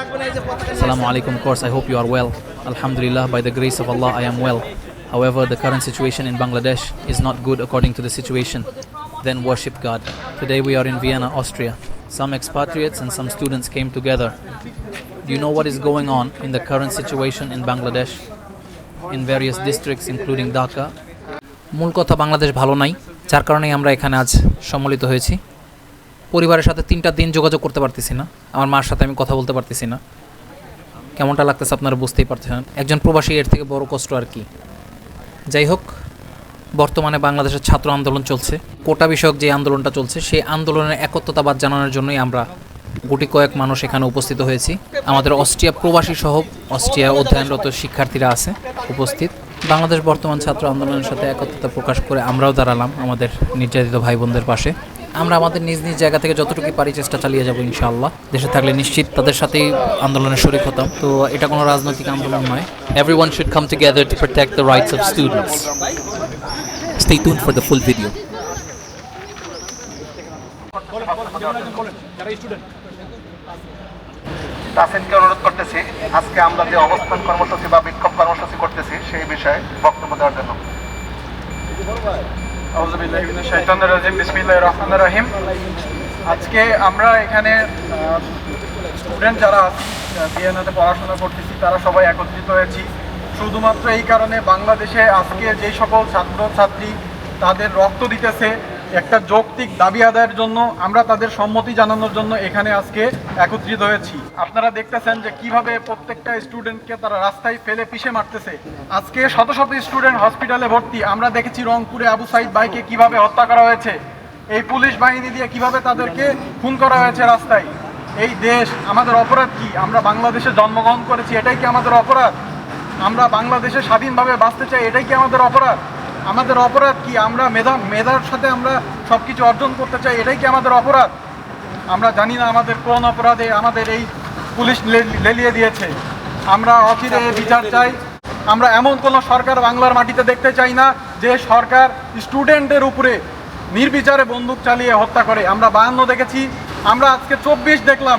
alaikum. Of course, I hope you are well. Alhamdulillah, by the grace of Allah, I am well. However, the current situation in Bangladesh is not good according to the situation. Then worship God. Today we are in Vienna, Austria. Some expatriates and some students came together. Do you know what is going on in the current situation in Bangladesh? In various districts, including Dhaka. মূল কথা বাংলাদেশ ভালো নাই যার কারণেই আমরা এখানে আজ সম্মিলিত হয়েছি পরিবারের সাথে তিনটা দিন যোগাযোগ করতে পারতেছি না। আমার মার সাথে আমি কথা বলতে পারতেছি না। কেমনটা লাগতেছে আপনারা বুঝতেই পারতেছেন একজন প্রবাসী এর থেকে বড় কষ্ট আর কি। যাই হোক, বর্তমানে বাংলাদেশের ছাত্র আন্দোলন চলছে। কোটা বিষয়ক যে আন্দোলনটা চলছে, সেই আন্দোলনের একত্রতাবাদ জানানোর জন্যই আমরা গুটি কয়েক মানুষ এখানে উপস্থিত হয়েছি। আমাদের অস্ট্রিয়া প্রবাসী সহ অস্ট্রিয়া অধ্যয়নরত শিক্ষার্থীরা আছে, উপস্থিত। বাংলাদেশ বর্তমান ছাত্র আন্দোলনের সাথে একত্রতা প্রকাশ করে আমরাও দাঁড়ালাম আমাদের নির্যাতিত ভাই বোনদের পাশে। আমরা আমাদের নিজ নিজ জায়গা থেকে যতটুকু পারি চেষ্টা চালিয়ে যাব ইনশাআল্লাহ দেশে থাকলে নিশ্চিত তাদের সাথেই আন্দোলনের শরিক হতাম তো এটা কোনো রাজনৈতিক আন্দোলন নয় Everyone should come together to protect the rights of students. Stay tuned for the full video. তাসিনকে অনুরোধ করতেছি, আজকে আমরা যে অবস্থান কর্মসূচি বা বিক্ষোভ কর্মসূচি করতেছি, সেই বিষয়ে বক্তব্য দেওয়ার জন্য রহিম। আজকে আমরা এখানে স্টুডেন্ট যারা আছি বিএনএতে পড়াশোনা করতেছি, তারা সবাই একত্রিত হয়েছি। শুধুমাত্র এই কারণে বাংলাদেশে আজকে যে সকল ছাত্র ছাত্রী তাদের রক্ত দিতেছে একটা যৌক্তিক দাবি আদায়ের জন্য আমরা তাদের সম্মতি জানানোর জন্য এখানে আজকে একত্রিত হয়েছি। আপনারা দেখতেছেন যে কীভাবে প্রত্যেকটা স্টুডেন্টকে তারা রাস্তায় ফেলে পিষে মারতেছে। আজকে শত শত স্টুডেন্ট হসপিটালে ভর্তি। আমরা দেখেছি রংপুরে আবু সাইদ ভাইকে কীভাবে হত্যা করা হয়েছে। এই পুলিশ বাহিনী দিয়ে কীভাবে তাদেরকে খুন করা হয়েছে রাস্তায়। এই দেশ আমাদের অপরাধ কি? আমরা বাংলাদেশে জন্মগ্রহণ করেছি, এটাই কি আমাদের অপরাধ? আমরা বাংলাদেশে স্বাধীনভাবে বাঁচতে চাই, এটাই কি আমাদের অপরাধ? আমাদের অপরাধ কি? আমরা মেধা, মেধার সাথে আমরা সব কিছু অর্জন করতে চাই, এটাই কি আমাদের অপরাধ? আমরা জানি না আমাদের কোন অপরাধে আমাদের এই পুলিশ লেলিয়ে দিয়েছে। আমরা অচিরে বিচার চাই। আমরা এমন কোনো সরকার বাংলার মাটিতে দেখতে চাই না, যে সরকার স্টুডেন্টের উপরে নির্বিচারে বন্দুক চালিয়ে হত্যা করে। আমরা বায়ান্ন দেখেছি। আমরা আজকে চব্বিশ দেখলাম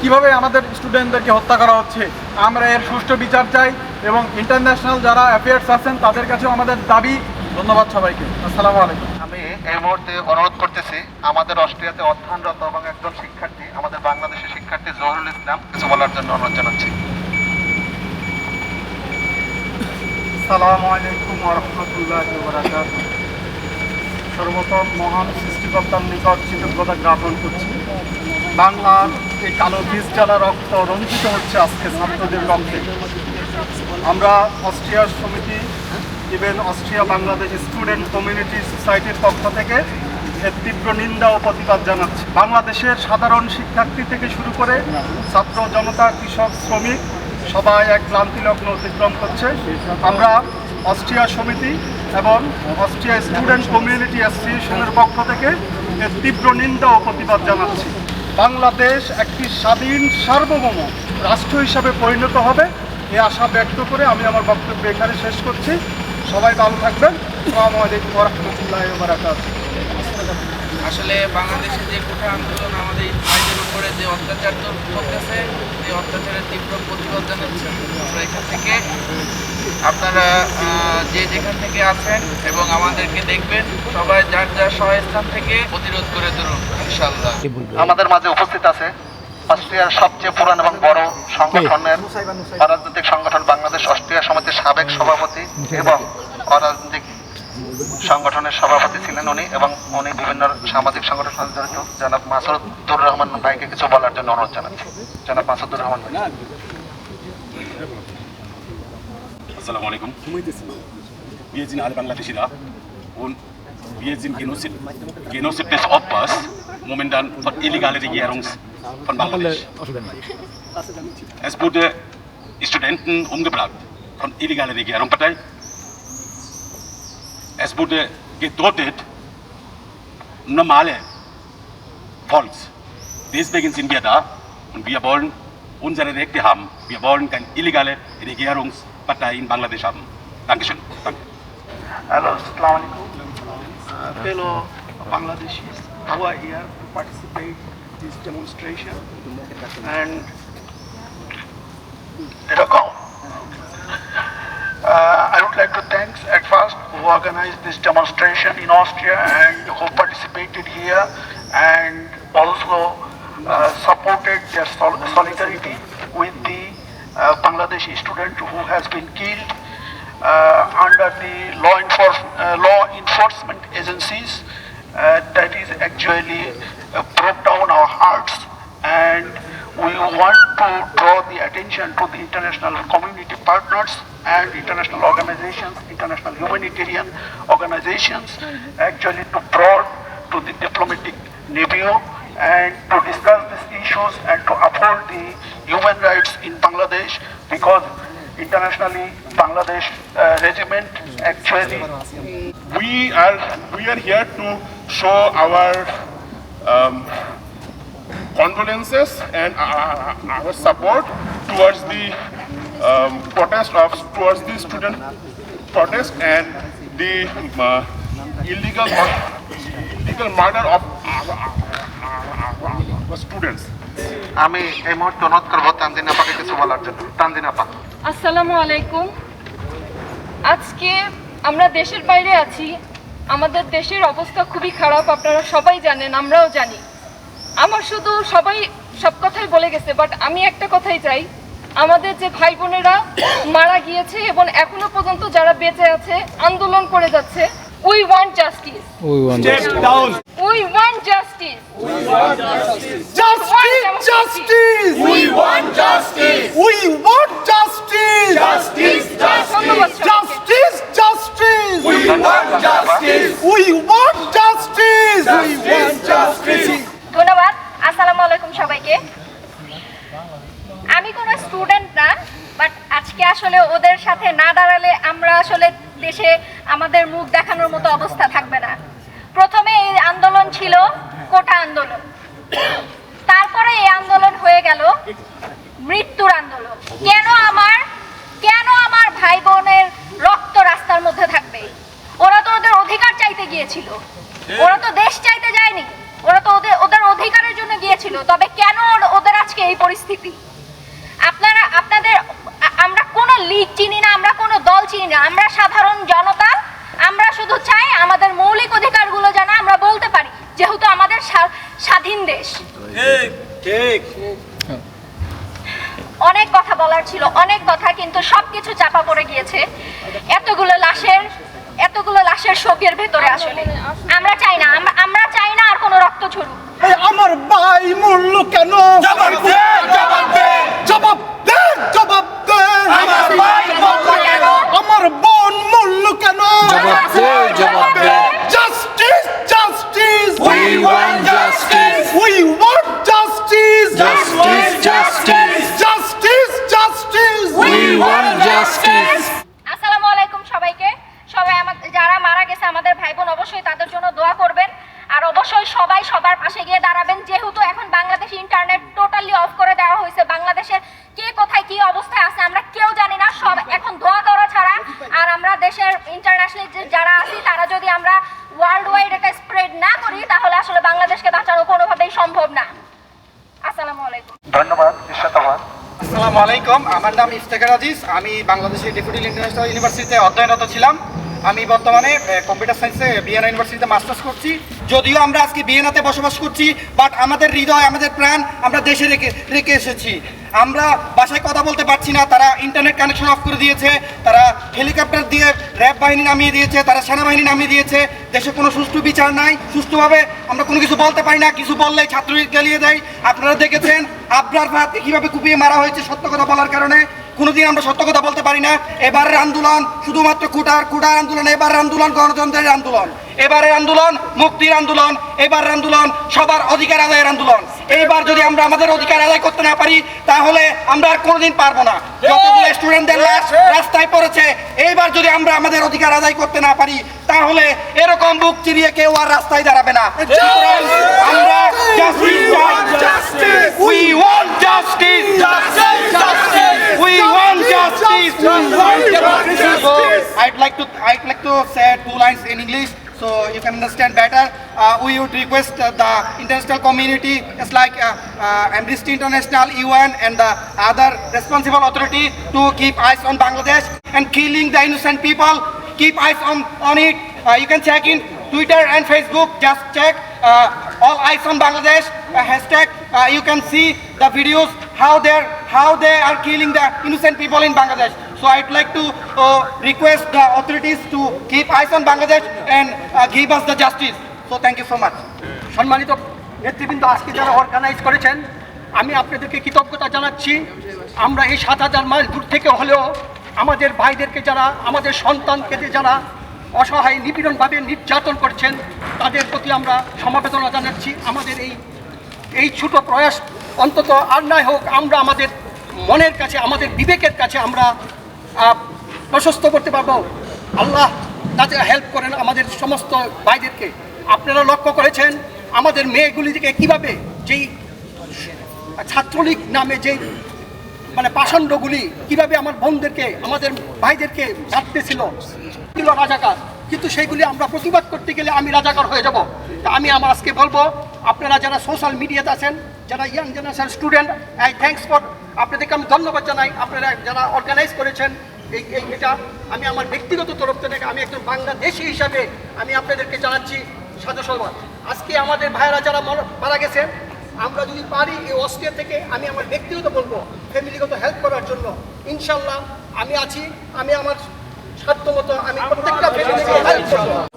কীভাবে আমাদের স্টুডেন্টদেরকে হত্যা করা হচ্ছে। আমরা এর সুষ্ঠু বিচার চাই। এবং ইন্টারন্যাশনাল যারা অ্যাফেয়ার্স আছেন তাদের কাছেও আমাদের দাবি। ধন্যবাদ সবাইকে। আসসালামু আলাইকুম। আমি এই মুহূর্তে অনুরোধ করতেছি আমাদের অস্ট্রিয়াতে অধ্যয়নরত এবং একজন শিক্ষার্থী আমাদের বাংলাদেশের শিক্ষার্থী জহরুল ইসলাম কিছু বলার জন্য অনুরোধ জানাচ্ছি। আসসালামু আলাইকুম রহমতুল্লাহ সর্বপ্রথম মহান সৃষ্টিকর্তার নিকট কৃতজ্ঞতা জ্ঞাপন করছি। বাংলার এই কালো বীজ জ্বালা রক্ত রঞ্জিত হচ্ছে আজকে ছাত্রদের রক্তে আমরা অস্ট্রিয়ার সমিতি even Austria Bangladesh student community সোসাইটির পক্ষ থেকে এর তীব্র নিন্দা ও প্রতিবাদ জানাচ্ছি। বাংলাদেশের সাধারণ শিক্ষার্থী থেকে শুরু করে ছাত্র, জনতা, কৃষক, শ্রমিক, সবাই এক ক্লান্তিলগ্ন অতিক্রম করছে। আমরা অস্ট্রিয়া সমিতি এবং অস্ট্রিয়া স্টুডেন্ট কমিউনিটি অ্যাসোসিয়েশনের পক্ষ থেকে এর তীব্র নিন্দা ও প্রতিবাদ জানাচ্ছি। বাংলাদেশ একটি স্বাধীন সার্বভৌম রাষ্ট্র হিসাবে পরিণত হবে। এই আশা ব্যক্ত করে আমি আমার বক্তব্য এখানে শেষ করছি। সবাই ভালো থাকবেন। আসসালামু আলাইকুম রহমতুল্লাহ বারাকাত আসলে বাংলাদেশে যে কোঠা আন্দোলন আমাদের ভাইদের উপরে যে অত্যাচার তো চলতেছে এই অত্যাচারের তীব্র প্রতিবাদ জানাচ্ছি আমরা এখান থেকে আপনারা যে যেখান থেকে আছেন এবং আমাদেরকে দেখবেন সবাই যার যার সহায়স্থান থেকে প্রতিরোধ করে তুলুন ইনশাল্লাহ আমাদের মাঝে উপস্থিত আছে অস্ট্রিয়ার সবচেয়ে পুরান এবং বড় সংগঠনের অরাজনৈতিক সংগঠন বাংলাদেশ অস্ট্রিয়া সমিতির সাবেক সভাপতি এবং অরাজনৈতিক সংগঠনের সভাপতি ছিলেন উনি এবং উনি বিভিন্ন সামাজিক সংগঠনের সাথে জড়িত। জনাব মাসুদুর রহমান ভাইকে কিছু বলার জন্য অনুরোধ জানাচ্ছি। জনাব মাসুদুর রহমান ভাই। Assalamu alaikum. Wir sind alle Bangladescher und wir sind Genozid, Genozid des Opfers momentan von Bangladesch. Es wurde Studenten umgebracht von illegaler Regierungspartei. Es wurde getötet normale Volks. Deswegen sind wir da und wir wollen unsere Rechte haben. Wir wollen keine illegale Regierungspartei in Bangladesch haben. Dankeschön. Danke. Hello, Assalamu alaikum. Uh, fellow Bangladeshis who are here to participate this demonstration and. Uh, I would like to thank at first who organized this demonstration in Austria and who participated here and also uh, supported their sol solidarity with the uh, Bangladeshi student who has been killed uh, under the law, uh, law enforcement agencies that is actually uh, broke down our hearts. And we want to draw the attention to the international community partners and international organizations, international humanitarian organizations, actually to brought to the diplomatic review and to discuss these issues and to uphold the human rights in Bangladesh because internationally Bangladesh uh, regiment actually we are we are here to show our um, condolences and our, our support towards the um, protest of towards the student protest and the uh, illegal illegal murder of students. আমি এই মুহূর্তে অনুরোধ করব তানজিন আপাকে কিছু বলার জন্য তানজিন আপা আসসালামু আলাইকুম। আজকে আমরা দেশের বাইরে আছি। আমাদের দেশের অবস্থা খুবই খারাপ আপনারা সবাই জানেন আমরাও জানি। আমার শুধু সবাই সব কথাই বলে গেছে বাট আমি একটা কথাই চাই। আমাদের যে ভাই বোনেরা মারা গিয়েছে এবং এখনও পর্যন্ত যারা বেঁচে আছে আন্দোলন করে যাচ্ছে we want justice We want we want justice Justice! Justice! We want justice! We want justice! Justice! সবাইকে। Justice! Justice! We want justice! We want justice! We want justice! ধন্যবাদ আসসালামু আলাইকুম সবাইকে আমি কোনো স্টুডেন্ট না বাট আজকে আসলে ওদের সাথে না দাঁড়ালে আমরা আসলে দেশে আমাদের মুখ দেখানোর মতো অবস্থা থাকবে না প্রথমে এই আন্দোলন ছিল কোটা আন্দোলন এই আন্দোলন হয়ে গেল? মৃত্যুর আন্দোলন। কেন আমার কেন আমার ভাই বোনের রক্ত রাস্তার মধ্যে থাকবে? ওরা তো ওদের অধিকার চাইতে গিয়েছিল। ওরা তো দেশ চাইতে যায়নি। ওরা তো ওদের ওদের অধিকারের জন্য গিয়েছিল। তবে কেন ওদের আজকে এই পরিস্থিতি? আপনারা আপনাদের আমরা কোনো লিগ চিনি না আমরা কোনো দল চিনি না। আমরা সাধারণ জনতা। আমরা শুধু চাই আমাদের মৌলিক অধিকারগুলো যেন আমরা বলতে পারি যেহেতু আমাদের স্বা- স্বাধীন দেশ। অনেক কথা বলার ছিল অনেক কথা কিন্তু সবকিছু চাপা পড়ে গিয়েছে। এতগুলো লাশের এতগুলো লাশের শোকের ভেতরে আসলে। আমরা চাই না আমরা আমরা চাই না আর কোনো রক্ত ঝরুক। আমার ভাই মূল্য কেন? জবাব দে জবাব দে। জবাব দে জবাব দে। আমার ভাই মূল্য কেন? আমার বোন মূল্য আসসালামু আলাইকুম। আমার নাম ইফতেখার আজিজ। আমি বাংলাদেশের ডেপুটি ইন্টারন্যাশনাল ইউনিভার্সিটিতে অধ্যয়নরত ছিলাম। আমি বর্তমানে কম্পিউটার সায়েন্সে বিএনআ ইউনিভার্সিটিতে মাস্টার্স করছি। যদিও আমরা আজকে বিএনআতে বসবাস করছি বাট আমাদের হৃদয়, আমাদের প্রাণ আমরা দেশে রেখে রেখে এসেছি। আমরা বাসায় কথা বলতে পারছি না, তারা ইন্টারনেট কানেকশন অফ করে দিয়েছে, তারা হেলিকপ্টার দিয়ে র্যাব বাহিনী নামিয়ে দিয়েছে, তারা সেনাবাহিনী নামিয়ে দিয়েছে, দেশে কোনো সুষ্ঠু বিচার নাই, সুষ্ঠুভাবে আমরা কোনো কিছু বলতে পারি না, কিছু বললেই ছাত্রলীগ গেলিয়ে দেয়। আপনারা দেখেছেন আবরার ভাতকে কীভাবে কুপিয়ে মারা হয়েছে সত্য কথা বলার কারণে। কোনোদিন আমরা সত্য কথা বলতে পারি না। এবারের আন্দোলন শুধুমাত্র কুটার কুটার আন্দোলন এবারের আন্দোলন গণতন্ত্রের আন্দোলন। এবারের আন্দোলন মুক্তির আন্দোলন এবারের আন্দোলন সবার অধিকার আদায়ের আন্দোলন। এইবার যদি আমরা আমাদের অধিকার আদায় করতে না পারি তাহলে আমরা আর কোনোদিন পারব না। যতগুলো স্টুডেন্টদের লাশ রাস্তায় পড়েছে এইবার যদি আমরা আমাদের অধিকার আদায় করতে না পারি তাহলে এরকম বুক চিরিয়ে কেউ আর রাস্তায় দাঁড়াবে না। আমরা। We want justice. We justice. I'd like to I'd like to say two lines in English. so you can understand better. Uh, we would request uh, the international community, it's like uh, uh, Amnesty International, UN, and the other responsible authority to keep eyes on Bangladesh and killing the innocent people. Keep eyes on on it. Uh, you can check in Twitter and Facebook. Just check uh, all eyes on Bangladesh uh, hashtag. Uh, you can see the videos how they are how they are killing the innocent people in Bangladesh. So I'd like to uh, request the authorities to keep eyes on Bangladesh and uh, give us the justice. So thank you so much. সম্মানিত নেতৃবৃন্দ আজকে যারা organise করেছেন আমি আপনাদেরকে কৃতজ্ঞতা জানাচ্ছি আমরা এই সাত হাজার মাইল দূর থেকে হলেও আমাদের ভাইদেরকে যারা আমাদের সন্তানকে যারা অসহায় নিপীড়নভাবে নির্যাতন করছেন তাদের প্রতি আমরা সমবেদনা জানাচ্ছি আমাদের এই এই ছোট প্রয়াস অন্তত আর নাই হোক, আমরা আমাদের মনের কাছে, আমাদের বিবেকের কাছে আমরা প্রশস্ত করতে পারব। আল্লাহ তাতে হেল্প করেন আমাদের সমস্ত ভাইদেরকে। আপনারা লক্ষ্য করেছেন, আমাদের মেয়েগুলিকে কীভাবে যেই ছাত্রলীগ নামে যেই মানে পাষণ্ডগুলি কীভাবে আমার বোনদেরকে, আমাদের ভাইদেরকে মারতেছিল ছিল রাজাকার। কিন্তু সেইগুলি আমরা প্রতিবাদ করতে গেলে আমি রাজাকার হয়ে যাব। তা আমি আমার আজকে বলব, আপনারা যারা সোশ্যাল মিডিয়াতে আছেন যারা young generation student I thanks for আপনাদেরকে আমি ধন্যবাদ জানাই। আপনারা যারা অর্গানাইজ করেছেন এই এই এটা আমি আমার ব্যক্তিগত তরফ থেকে আমি একজন বাংলাদেশি হিসাবে আমি আপনাদেরকে জানাচ্ছি সাধু সভা আজকে আমাদের ভাইয়েরা যারা মর- গেছেন আমরা যদি পারি এই অস্ট্রিয়া থেকে আমি আমার ব্যক্তিগত বলব ফ্যামিলিগত হেল্প করার জন্য। ইনশাল্লাহ আমি আছি আমি আমার সাধ্য মতো আমি প্রত্যেকটা ফ্যামিলিকে হেল্প করব।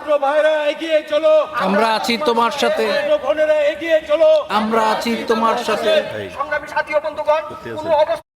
ছাত্র ভাইরা এগিয়ে চলো। আমরা আছি তোমার সাথে। বোনেরা এগিয়ে চলো। আমরা আছি তোমার সাথে। সংগ্রামী সাথী বন্ধুগণ কোনো অবস্থা